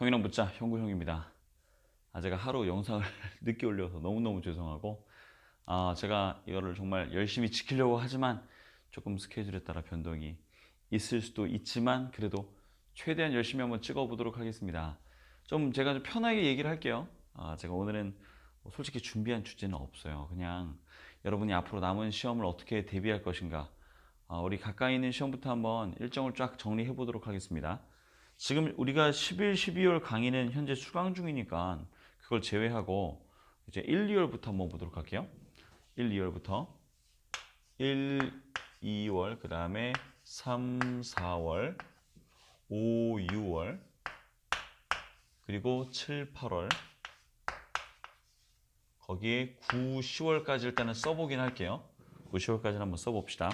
형이랑 붙자 형구 형입니다. 아 제가 하루 영상을 늦게 올려서 너무너무 죄송하고 아 제가 이거를 정말 열심히 지키려고 하지만 조금 스케줄에 따라 변동이 있을 수도 있지만 그래도 최대한 열심히 한번 찍어 보도록 하겠습니다. 좀 제가 좀 편하게 얘기를 할게요. 아 제가 오늘은 뭐 솔직히 준비한 주제는 없어요. 그냥 여러분이 앞으로 남은 시험을 어떻게 대비할 것인가 아, 우리 가까이 있는 시험부터 한번 일정을 쫙 정리해 보도록 하겠습니다. 지금 우리가 11, 12월 강의는 현재 수강 중이니까 그걸 제외하고 이제 1, 2월부터 한번 보도록 할게요. 1, 2월부터 1, 2월 그 다음에 3, 4월 5, 6월 그리고 7, 8월 거기에 9, 10월까지 일단은 써보긴 할게요. 9, 10월까지는 한번 써봅시다.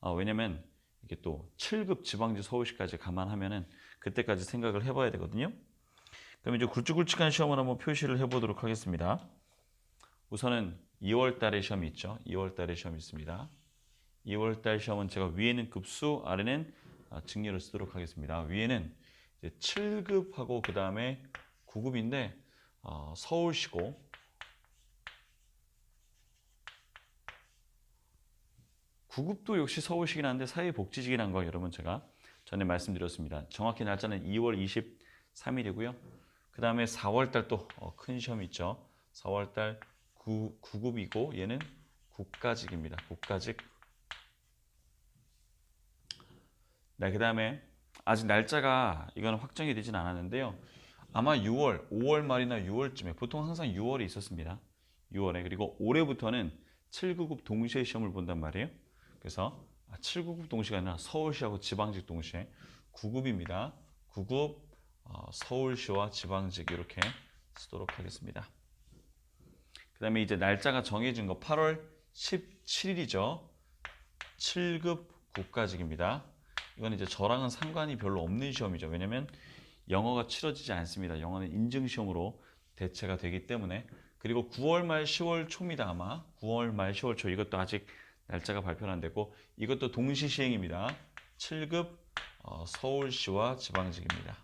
아, 왜냐면 이게 또 7급 지방지 서울시까지 감안하면은 그때까지 생각을 해봐야 되거든요. 그럼 이제 굵직굵직한 시험을 한번 표시를 해보도록 하겠습니다. 우선은 2월 달에 시험이 있죠. 2월 달에 시험이 있습니다. 2월 달 시험은 제가 위에는 급수, 아래는 아, 증리를 쓰도록 하겠습니다. 위에는 이제 7급하고 그 다음에 9급인데 어, 서울시고 구급도 역시 서울시긴 한데 사회복지직이란 거 여러분 제가 전에 말씀드렸습니다. 정확히 날짜는 2월 23일이고요. 그 다음에 4월달 또 큰 시험이 있죠. 4월달 9, 9급이고 얘는 국가직입니다. 국가직. 네, 그 다음에 아직 날짜가 이거는 확정이 되진 않았는데요. 아마 6월, 5월 말이나 6월쯤에 보통 항상 6월에 있었습니다. 6월에 그리고 올해부터는 7구급 동시에 시험을 본단 말이에요. 그래서 7구급 동시가 아니라 서울시하고 지방직 동시에 9급입니다. 9급 어, 서울시와 지방직 이렇게 쓰도록 하겠습니다. 그 다음에 이제 날짜가 정해진 거 8월 17일이죠. 7급 국가직입니다. 이건 이제 저랑은 상관이 별로 없는 시험이죠. 왜냐면 영어가 치러지지 않습니다. 영어는 인증시험으로 대체가 되기 때문에 그리고 9월 말 10월 초입니다. 아마 9월 말 10월 초 이것도 아직 날짜가 발표는 안 됐고 이것도 동시 시행입니다. 7급 어, 서울시와 지방직입니다.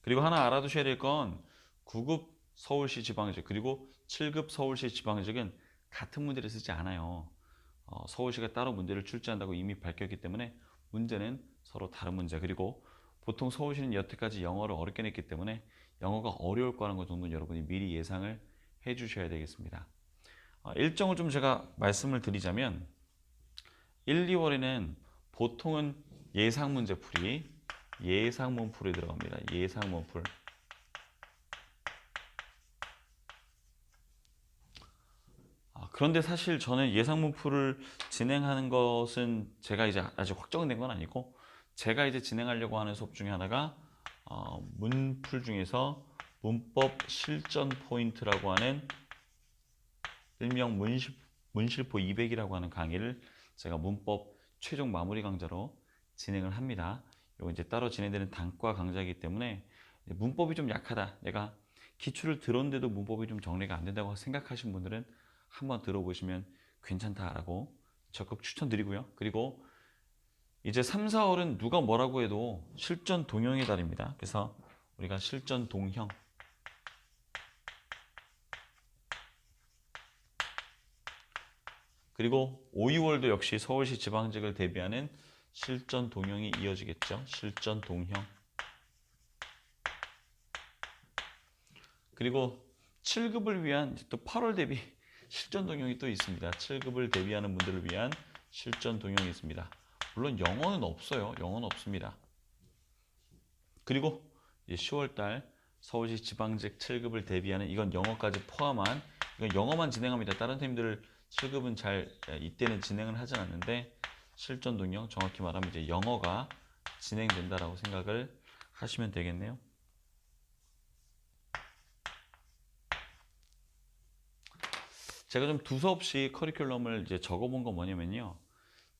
그리고 하나 알아두셔야 될 건 9급 서울시 지방직 그리고 7급 서울시 지방직은 같은 문제를 쓰지 않아요. 어, 서울시가 따로 문제를 출제한다고 이미 밝혔기 때문에 문제는 서로 다른 문제 그리고 보통 서울시는 여태까지 영어를 어렵게 냈기 때문에 영어가 어려울 거라는 것 정도는 여러분이 미리 예상을 해 주셔야 되겠습니다. 어, 일정을 좀 제가 말씀을 드리자면 1, 2월에는 보통은 예상 문제 풀이 예상 문풀이 들어갑니다. 예상 문풀. 아, 그런데 사실 저는 예상 문풀을 진행하는 것은 제가 이제 아직 확정된 건 아니고 제가 이제 진행하려고 하는 수업 중에 하나가 어, 문풀 중에서 문법 실전 포인트라고 하는 일명 문실, 문실포 200이라고 하는 강의를 제가 문법 최종 마무리 강좌로 진행을 합니다. 이거 이제 따로 진행되는 단과 강좌이기 때문에 문법이 좀 약하다. 내가 기출을 들었는데도 문법이 좀 정리가 안 된다고 생각하신 분들은 한번 들어보시면 괜찮다라고 적극 추천드리고요. 그리고 이제 3, 4월은 누가 뭐라고 해도 실전 동형의 달입니다. 그래서 우리가 실전 동형 그리고 5, 6월도 역시 서울시 지방직을 대비하는 실전 동형이 이어지겠죠. 실전 동형. 그리고 7급을 위한 또 8월 대비 실전 동형이 또 있습니다. 7급을 대비하는 분들을 위한 실전 동형이 있습니다. 물론 영어는 없어요. 영어는 없습니다. 그리고 10월 달 서울시 지방직 7급을 대비하는 이건 영어까지 포함한 이건 영어만 진행합니다. 다른 선생님들 7급은 잘 이때는 진행을 하진 않는데 실전 동영 정확히 말하면 이제 영어가 진행된다라고 생각을 하시면 되겠네요. 제가 좀 두서없이 커리큘럼을 이제 적어본 건 뭐냐면요.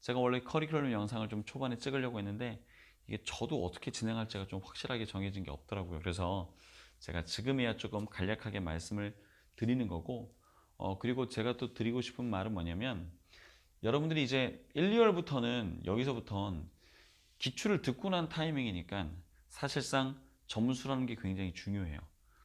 제가 원래 커리큘럼 영상을 좀 초반에 찍으려고 했는데 이게 저도 어떻게 진행할지가 좀 확실하게 정해진 게 없더라고요. 그래서 제가 지금이야 조금 간략하게 말씀을 드리는 거고 어, 그리고 제가 또 드리고 싶은 말은 뭐냐면 여러분들이 이제 1, 2월부터는 여기서부터는 기출을 듣고 난 타이밍이니까 사실상 점수라는 게 굉장히 중요해요.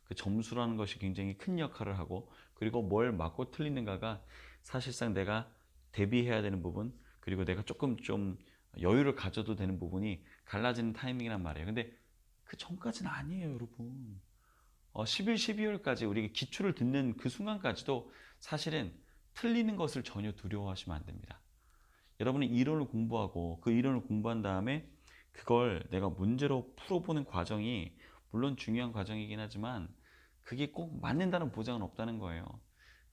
그 점수라는 것이 굉장히 큰 역할을 하고 그리고 뭘 맞고 틀리는가가 사실상 내가 대비해야 되는 부분 그리고 내가 조금 좀 여유를 가져도 되는 부분이 갈라지는 타이밍이란 말이에요. 근데 그 전까지는 아니에요, 여러분. 어, 11, 12월까지 우리가 기초를 듣는 그 순간까지도 사실은 틀리는 것을 전혀 두려워하시면 안 됩니다. 여러분은 이론을 공부하고 그 이론을 공부한 다음에 그걸 내가 문제로 풀어보는 과정이 물론 중요한 과정이긴 하지만 그게 꼭 맞는다는 보장은 없다는 거예요.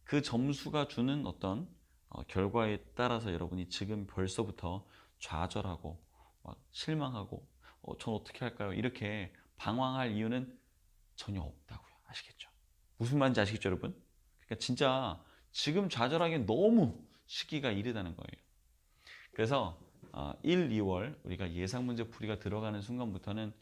그 점수가 주는 어떤 어, 결과에 따라서 여러분이 지금 벌써부터 좌절하고 막 실망하고 어, 전 어떻게 할까요? 이렇게 방황할 이유는 전혀 없다고요. 아시겠죠? 무슨 말인지 아시겠죠, 여러분? 그러니까 진짜 지금 좌절하기엔 너무 시기가 이르다는 거예요. 그래서 어, 1, 2월 우리가 예상 문제 풀이가 들어가는 순간부터는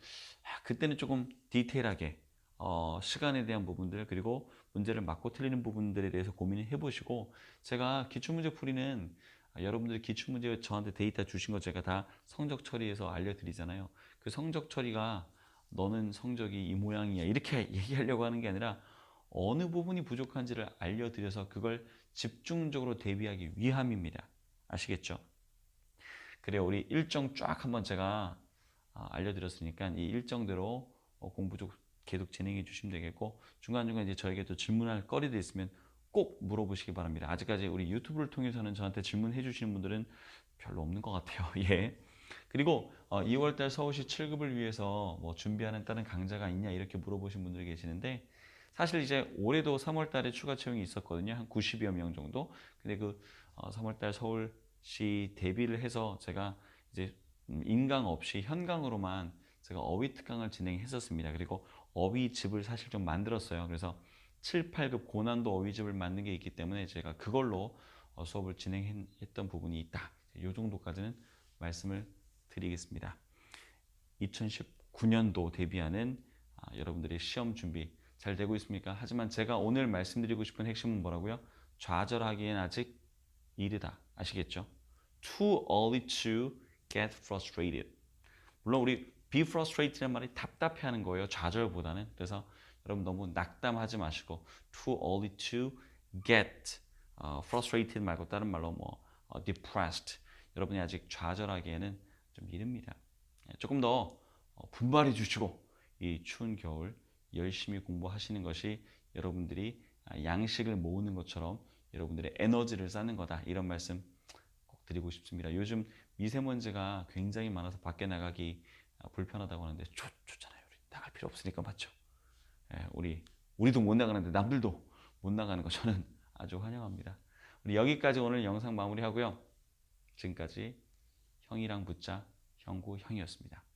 아, 그때는 조금 디테일하게 어, 시간에 대한 부분들 그리고 문제를 맞고 틀리는 부분들에 대해서 고민을 해보시고 제가 기출문제 풀이는 아, 여러분들이 기출문제 저한테 데이터 주신 거 제가 다 성적 처리해서 알려드리잖아요. 그 성적 처리가 너는 성적이 이 모양이야 이렇게 얘기하려고 하는 게 아니라 어느 부분이 부족한지를 알려드려서 그걸 집중적으로 대비하기 위함입니다. 아시겠죠? 그래 우리 일정 쫙 한번 제가 아, 알려드렸으니까 이 일정대로 어, 공부 좀 계속 진행해 주시면 되겠고 중간중간 이제 저에게 또 질문할 거리도 있으면 꼭 물어보시기 바랍니다. 아직까지 우리 유튜브를 통해서는 저한테 질문해 주시는 분들은 별로 없는 것 같아요. 예. 그리고 어, 2월달 서울시 7급을 위해서 뭐 준비하는 다른 강좌가 있냐 이렇게 물어보신 분들이 계시는데 사실 이제 올해도 3월달에 추가 채용이 있었거든요. 한 90여 명 정도. 근데 그 어, 3월달 서울시 대비를 해서 제가 이제 음, 인강 없이 현강으로만 제가 어휘 특강을 진행했었습니다. 그리고 어휘집을 사실 좀 만들었어요. 그래서 7, 8급 고난도 어휘집을 만든 게 있기 때문에 제가 그걸로 어, 수업을 진행했던 부분이 있다. 이 정도까지는 말씀을 드리겠습니다. 2019년도 대비하는 아, 여러분들의 시험 준비 잘 되고 있습니까? 하지만 제가 오늘 말씀드리고 싶은 핵심은 뭐라고요? 좌절하기엔 아직 이르다. 아시겠죠? Too early to get frustrated. 물론 우리 be frustrated란 말이 답답해하는 거예요. 좌절보다는. 그래서 여러분 너무 낙담하지 마시고 too early to get 어, frustrated 말고 다른 말로 뭐 어, depressed. 여러분이 아직 좌절하기에는 좀 이릅니다. 예, 조금 더 어, 분발해 주시고 이 추운 겨울 열심히 공부하시는 것이 여러분들이 아, 양식을 모으는 것처럼 여러분들의 에너지를 쌓는 거다. 이런 말씀 꼭 드리고 싶습니다. 요즘 미세먼지가 굉장히 많아서 밖에 나가기 아, 불편하다고 하는데 좋, 좋잖아요. 나갈 필요 없으니까 맞죠? 예, 우리 우리도 못 나가는데 남들도 못 나가는 거 저는 아주 환영합니다. 우리 여기까지 오늘 영상 마무리하고요. 지금까지 형이랑 붙자 형구 형이었습니다.